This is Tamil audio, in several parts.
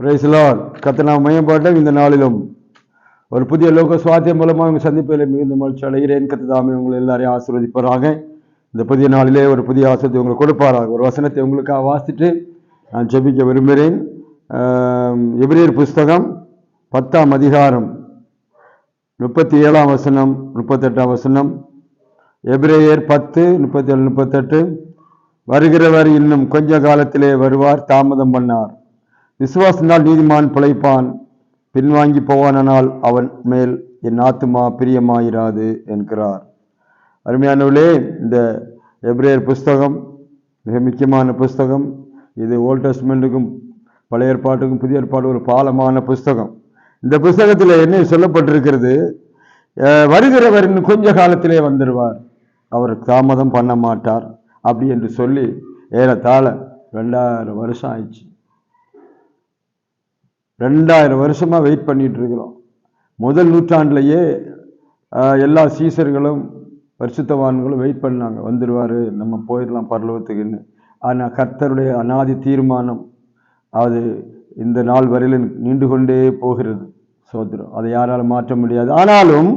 பிரைஸ்லார் கத்தனா நாம் இந்த நாளிலும். ஒரு புதிய லோக சுவாத்தியம் மூலமாக உங்கள் சந்திப்பில் மிகுந்த மகிழ்ச்சி அடைகிறேன். கத்துதாமே உங்களை எல்லாரையும் ஆசீர்வதிப்பாராக. இந்த புதிய நாளிலே ஒரு புதிய ஆசிரியத்தை உங்களுக்கு கொடுப்பாராக. ஒரு வசனத்தை உங்களுக்காக வாசிட்டு நான் ஜெபிக்க விரும்புகிறேன். எபிரியர் புஸ்தகம் பத்தாம் அதிகாரம் முப்பத்தி ஏழாம் வசனம் முப்பத்தெட்டாம் வசனம். எபிரேயர் பத்து முப்பத்தேழு முப்பத்தெட்டு. வருகிறவர் இன்னும் கொஞ்ச காலத்திலே வருவார் தாமதம் பண்ணார். விசுவாசனால் நீதிமான் பிழைப்பான் பின்வாங்கி போவானால் அவன் மேல் என் ஆத்துமா பிரியமாயிராது என்கிறார். அருமையானவர்களே இந்த எப்ரேயர் புஸ்தகம் மிக முக்கியமான புஸ்தகம். இது ஓல்ட் டெஸ்ட்மெண்ட்டுக்கும் பழைய ஏற்பாட்டுக்கும் புதிய ஏற்பாடு ஒரு பாலமான புஸ்தகம். இந்த புஸ்தகத்தில் என்ன சொல்லப்பட்டிருக்கிறது? வருகிறவர் இன்னும் கொஞ்ச காலத்திலே வந்துடுவார் அவர் தாமதம் பண்ண மாட்டார். அப்படி என்று சொல்லி ஏறத்தாழ ரெண்டாயிரம் வருஷம் ஆயிடுச்சு. ரெண்டாயிரம் வருஷமாக வெயிட் பண்ணிட்டு இருக்கிறோம் முதல் நூற்றாண்டுலேயே எல்லா சீசர்களும் பரிசுத்தவான்களும் வெயிட் பண்ணாங்க. வந்துடுவார் நம்ம போயிடலாம் பரலோகத்துக்குன்னு. ஆனால் கர்த்தருடைய அனாதி தீர்மானம் அது இந்த நாள் வரையில் நீண்டு கொண்டே போகிறது சோதரம் அதை யாராலும் மாற்ற முடியாது. ஆனாலும்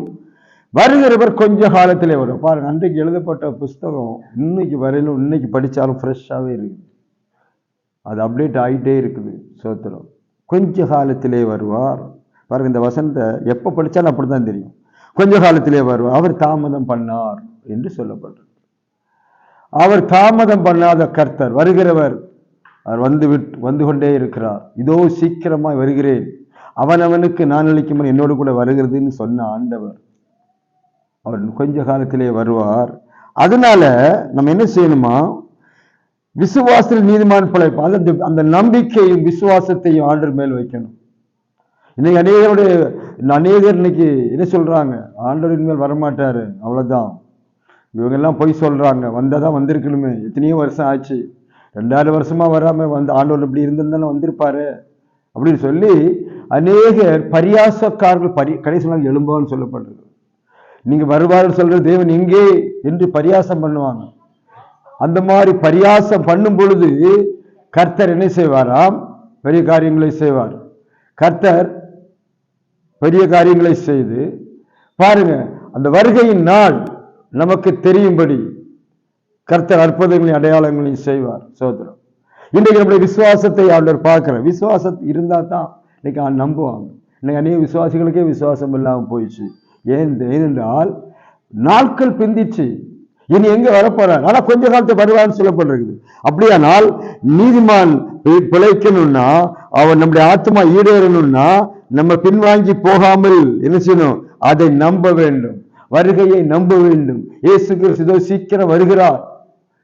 வருகிறவர் கொஞ்ச காலத்திலே வரும். பாருங்க அன்றைக்கு எழுதப்பட்ட புஸ்தகம் இன்னைக்கு வரையிலும் இன்னைக்கு படித்தாலும் ஃப்ரெஷ்ஷாகவே இருக்குது. அது அப்டேட் ஆகிட்டே இருக்குது சோத்திரம் கொஞ்ச காலத்திலே வருவார். பாருங்க இந்த வசனத்தை எப்போ படித்தாலும் அப்படி தான் தெரியும். கொஞ்ச காலத்திலே வருவார். அவர் தாமதம் பண்ணார் என்று சொல்லப்படுறது அவர் தாமதம் பண்ணாத கர்த்தர் வருகிறவர் அவர் வந்து விட்டு வந்து கொண்டே இருக்கிறார். இதோ சீக்கிரமாய் வருகிறேன். அவனவனுக்கு நான் அளிக்கும் என்னோடு கூட வருகிறதுன்னு சொன்ன ஆண்டவர். அவர் கொஞ்ச காலத்திலே வருவார். அதனால நம்ம என்ன செய்யணுமா? விசுவாசத்தில் நீதிமான் பிழைப்பு. அந்த அந்த நம்பிக்கையும் விசுவாசத்தையும் ஆண்டர் மேல் வைக்கணும். இன்னைக்கு அநேகருடைய அநேகர் இன்னைக்கு என்ன சொல்றாங்க? ஆண்டோரின் மேல் வரமாட்டாரு. அவ்வளவுதான். இவங்க எல்லாம் பொய் சொல்றாங்க. வந்தாதான் வந்திருக்கணுமே. எத்தனையோ வருஷம் ஆச்சு. ரெண்டாயிரம் வருஷமா வராம வந்து ஆண்டவர் இப்படி இருந்திருந்தானே வந்திருப்பாரு. அப்படின்னு சொல்லி அநேகர் பரியாசக்காரர்கள் பரி கடைசி நாள் எழும்புவான்னு சொல்லப்படுறது நீங்க வருவார்கள் சொல்ற தேவன் எங்கே என்று பரியாசம் பண்ணுவாங்க. அந்த மாதிரி பரியாசம் பண்ணும் பொழுது கர்த்தர் என்ன செய்வாராம்? பெரிய காரியங்களை செய்வார். கர்த்தர் பெரிய காரியங்களை செய்து பாருங்க அந்த வருகையின் நாள் நமக்கு தெரியும்படி கர்த்தர் அற்புதங்களையும் அடையாளங்களையும் செய்வார் சோதரம் இன்றைக்கு நம்முடைய விசுவாசத்தை ஆண்டவர் பார்க்கிற விசுவாசம் இருந்தா தான் இன்னைக்கு அவன் நம்புவாங்க. இன்னைக்கு அநேக விசுவாசிகளுக்கே விசுவாசம் இல்லாமல் போயிடுச்சு. ஏன் ஏனென்றால் நாட்கள் பிந்திச்சு இனி எங்க வரப்போறார் ஆனா கொஞ்ச காலத்து வருவான்னு சொல்லப்பட்டிருக்குது. அப்படியானால் நீதிமான் பிழைக்கணும்னா அவன் நம்முடைய ஆத்மா ஈடேறணும்னா நம்ம பின்வாங்கி போகாமல் என்ன செய்யணும்? அதை நம்ப வேண்டும். வருகையை நம்ப வேண்டும். ஏசு கிறிஸ்து சீக்கிரம் வருகிறார்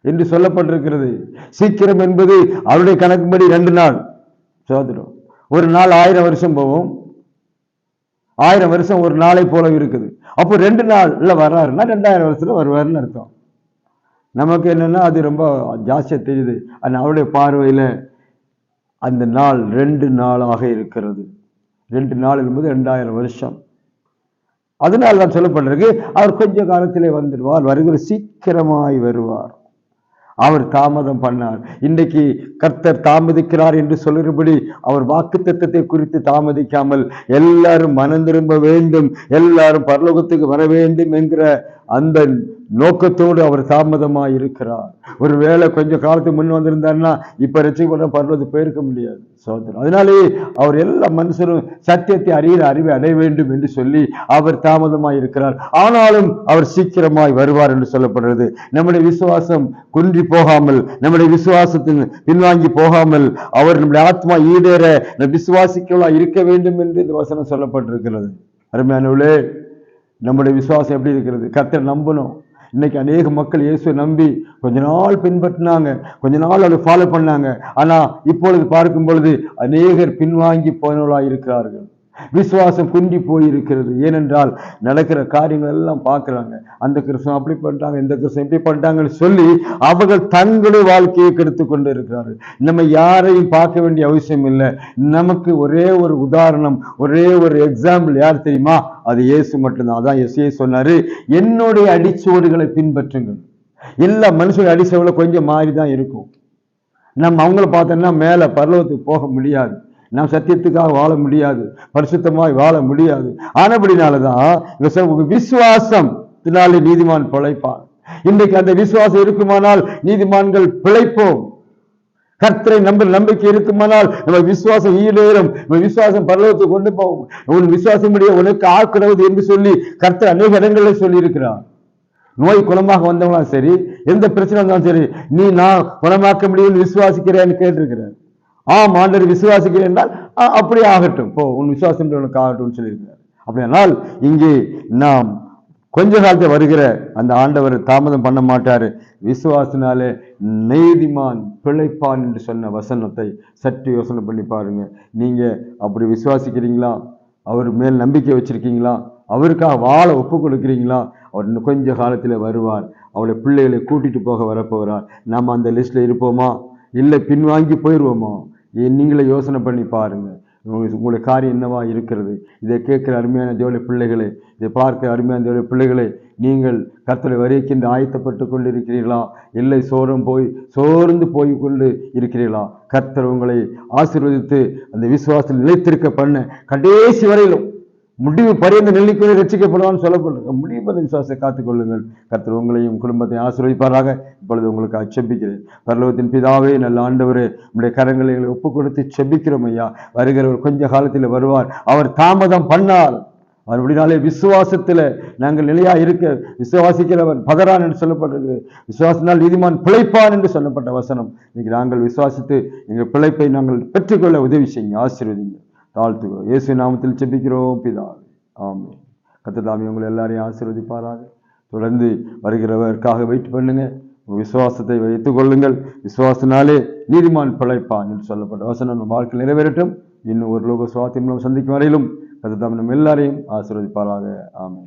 என்று சொல்லப்பட்டிருக்கிறது. சீக்கிரம் என்பது அவருடைய கணக்குப்படி ரெண்டு நாள். சோதரும் ஒரு நாள் ஆயிரம் வருஷம் போகும். ஆயிரம் வருஷம் ஒரு நாளை போல இருக்குது. அப்போ ரெண்டு நாள்ல வர்றாருன்னா ரெண்டாயிரம் வருஷத்துல வருவாருன்னு அர்த்தம். நமக்கு என்னன்னா அது ரொம்ப ஜாஸ்தியா தெரியுது. ஆனால் அவருடைய பார்வையில அந்த நாள் ரெண்டு நாளாக இருக்கிறது. ரெண்டு நாள் என்பது ரெண்டாயிரம் வருஷம். அதனால் தான் சொல்லப்படுறது அவர் கொஞ்ச காலத்திலே வந்துடுவார் வருகிற சீக்கிரமாய் வருவார். அவர் தாமதம் பண்ணார். இன்றைக்கு கர்த்தர் தாமதிக்கிறார் என்று சொல்லுகிறபடி அவர் வாக்கு குறித்து தாமதிக்காமல் எல்லாரும் மனம் திரும்ப வேண்டும் எல்லாரும் பரலோகத்துக்கு வர வேண்டும் என்கிற அந்த நோக்கத்தோடு அவர் தாமதமாய் இருக்கிறார். ஒருவேளை கொஞ்சம் காலத்துக்கு முன் வந்திருந்தாருன்னா இப்ப ரசிக்கப்பட்ட பரலோகத்துக்கு போயிருக்க முடியாது சோதனை அதனாலேயே அவர் எல்லா மனுஷரும் சத்தியத்தை அறிகிற அறிவை அடைய வேண்டும் என்று சொல்லி அவர் தாமதமாய் இருக்கிறார். ஆனாலும் அவர் சீக்கிரமாய் வருவார் என்று சொல்லப்படுறது நம்முடைய விசுவாசம் குன்றி போகாமல் நம்முடைய விசுவாசத்தின் பின்வாங்கி போகாமல் அவர் நம்முடைய ஆத்மா ஈடேற விசுவாசிக்கலாம் இருக்க வேண்டும் என்று இந்த வசனம் சொல்லப்பட்டிருக்கிறது. அருமையானவளே நம்முடைய விசுவாசம் எப்படி இருக்கிறது? கர்த்தர் நம்பணும். இன்னைக்கு அநேக மக்கள் இயேசுவை நம்பி கொஞ்ச நாள் பின்பற்றினாங்க. கொஞ்ச நாள் அதை ஃபாலோ பண்ணாங்க. ஆனால் இப்பொழுது பார்க்கும் பொழுது அநேகர் பின்வாங்கி போனவர்களாக இருக்கிறார்கள் விசுவாசம் குண்டி போயிருக்கிறது. ஏனென்றால் நடக்கிற காரியங்கள் எல்லாம் பார்க்குறாங்க. அந்த கிருஷ்ணன் அப்படி பண்ணிட்டாங்க இந்த கிருஷ்ணன் இப்படி பண்ணிட்டாங்கன்னு சொல்லி அவர்கள் தங்களுடைய வாழ்க்கையை கெடுத்து கொண்டு இருக்கிறார்கள். நம்ம யாரையும் பார்க்க வேண்டிய அவசியம் இல்லை. நமக்கு ஒரே ஒரு உதாரணம் ஒரே ஒரு எக்ஸாம்பிள் யார் தெரியுமா? அது இயேசு மட்டும்தான். அதான் எஸ்ஏ சொன்னாரு என்னுடைய அடிச்சுவடுகளை பின்பற்றுங்கள். எல்லா மனுஷனுடைய அடிச்சுவடுகளும் கொஞ்சம் மாறி தான் இருக்கும். நம்ம அவங்கள பார்த்தோம்னா மேலே பருவத்துக்கு போக முடியாது. நாம் சத்தியத்துக்காக வாழ முடியாது பரிசுத்தமாய் வாழ முடியாது. ஆனபடினாலதான் தான் சொல்ல, உங்க நீதிமான் பிழைப்பான். இன்றைக்கு அந்த விசுவாசம் இருக்குமானால் நீதிமான்கள் பிழைப்போம். கர்த்தரை நம்ப நம்பிக்கை இருக்குமானால் நம்ம விசுவாசம் ஈடேறும் நம்ம விசுவாசம் பரலோகத்துக்கு கொண்டு போகும். உன் விசுவாசம் உனக்கு ஆக்குறது என்று சொல்லி கர்த்தர் அநேக இடங்களில் சொல்லியிருக்கிறார். நோய் குணமாக வந்தவங்களும் சரி எந்த பிரச்சனை வந்தாலும் சரி நீ நான் குணமாக்க முடியும்னு விசுவாசிக்கிறேன்னு கேட்டிருக்கிறேன் ஆம் ஆண்டவர் விசுவாசிக்கிறேன் என்றால் "ஆ, அப்படியே ஆகட்டும். போ உன் விசுவாசம் உனக்கு ஆகட்டும்னு சொல்லியிருக்கிறார். அப்படியானால் இங்கே நாம் கொஞ்ச காலத்தில் வருகிற அந்த ஆண்டவர் தாமதம் பண்ண மாட்டார். விசுவாசினாலே நீதிமான் பிழைப்பான் என்று சொன்ன வசனத்தை சற்று யோசனை பண்ணி பாருங்க. நீங்கள் அப்படி விசுவாசிக்கிறீங்களா? அவர் மேல் நம்பிக்கை வச்சிருக்கீங்களா? அவருக்காக வாழ ஒப்பு கொடுக்குறீங்களா? அவர் இன்னும் கொஞ்ச காலத்தில் வருவார். அவளை பிள்ளைகளை கூட்டிகிட்டு போக வரப்போகிறார். நாம் அந்த லிஸ்ட்டில் இருப்போமா? இல்லை பின்வாங்கி போயிடுவோமா நீங்களே யோசனை பண்ணி பாருங்கள் உங்களுக்கு- உங்களுடைய காரியம் என்னவா இருக்கிறது? இதை கேட்கிற அருமையான தேவலை பிள்ளைகளே இதை பார்க்கிற அருமையான தேவலை பிள்ளைகளே நீங்கள் கத்தலை வரைக்கின்ற ஆயத்தப்பட்டு கொண்டு இருக்கிறீர்களா இல்லை சோரம் போய் சோர்ந்து போய் கொண்டு இருக்கிறீர்களா? கர்த்தர் உங்களை ஆசீர்வதித்து அந்த விசுவாசத்தில் நிலைத்திருக்க பண்ண கடைசி வரையிலும் முடிவு பரிந்து நெல்லிக்குள்ளே ரட்சிக்கப்படுவான்னு சொல்லப்படுங்க முடிவு பண்ண விசுவாசத்தை காத்துக்கொள்ளுங்கள். கர்த்தர் உங்களையும் குடும்பத்தையும் ஆசீர்வதிப்பாராக. இப்பொழுது உங்களுக்கு அச்சபிக்கிறேன் பரலோகத்தின் பிதாவே நல்ல ஆண்டவரே உடைய கரங்களை எங்களை ஒப்பு கொடுத்து செபிக்கிறோம் ஐயா. வருகிறவர் கொஞ்ச காலத்தில் வருவார். அவர் தாமதம் பண்ணால் மறுபடினாலே விசுவாசத்தில் நாங்கள் நிலையாக இருக்க விசுவாசிக்கிறவன் பதறான் என்று சொல்லப்பட்டிருக்கு விசுவாசினால் நீதிமான் பிழைப்பான் என்று சொல்லப்பட்ட வசனம். இன்னைக்கு நாங்கள் விசுவாசித்து எங்கள் பிழைப்பை நாங்கள் பெற்றுக்கொள்ள உதவி செய்யுங்க. ஆசீர்வதிங்க தாழ்த்துகிறோம். இயேசு நாமத்தில் செபிக்கிறோம் பிதாவே. ஆமே கத்ததாமி உங்களை எல்லாரையும் ஆசீர்வதிப்பாராக. தொடர்ந்து வருகிறவருக்காக வெயிட் பண்ணுங்க. விசுவாசத்தை வைத்துக் கொள்ளுங்கள். விசுவாசனாலே நீதிமான் பிழைப்பான் என்று சொல்லப்பட்ட வசனம் நம்ம வாழ்க்கை நிறைவேறட்டும். இன்னும் ஒரு லோக சுவாத்தியம் சந்திக்கும் வரையிலும் கத்ததாமி நம்ம எல்லாரையும் ஆசீர்வதிப்பாராக. ஆமே